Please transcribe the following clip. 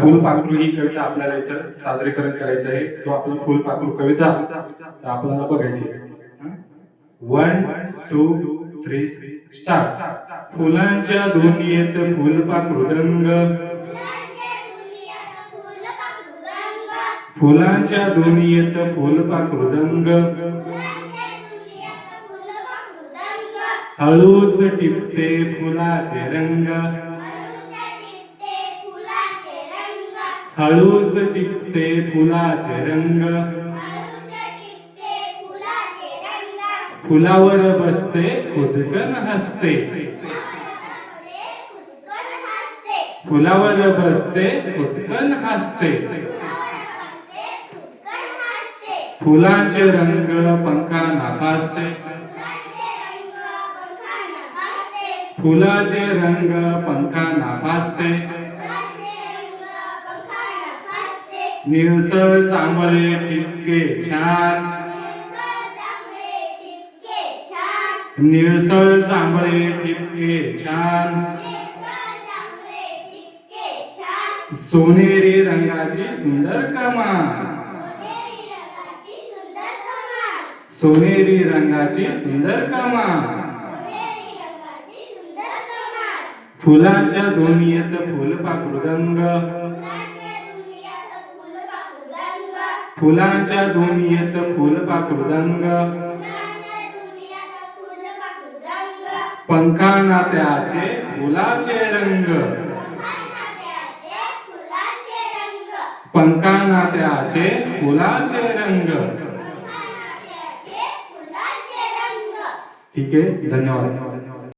फुलपाखरू ही कविता आपल्याला इथं सादरीकरण करायचं आहे. किंवा आपलं फुलपाखरू कविता आपल्याला बघायची वन टू थ्री स्टार्ट फुलांच्या दुनियेत फुलपाखरू दंग फुलांच्या दुनियेत फुलपाखरू दंग हळूच टिपते फुलाचे रंग. हळूच टिपते फुलाचे रंग. फुलावर बसते खुदकन हसते. फुलावर बसते खुदकन हसते. फुलांचे रंग पंखांना फासते फुलाचे रंग पंखाना फासते निळसर तांबळे ठिपके छान. निळसळ जांभळे ठिपके छान. सोनेरी रंगाची सुंदर कमान सोनेरी रंगाची सुंदर कमान फुलाच्या दोनियत फुलपाखृदंग फुलांच्या दोनियत फुलपाखृदंग पंखाना त्याचे फुलाचे रंग. पंखाना त्याचे फुलाचे रंग. ठीक आहे? धन्यवाद.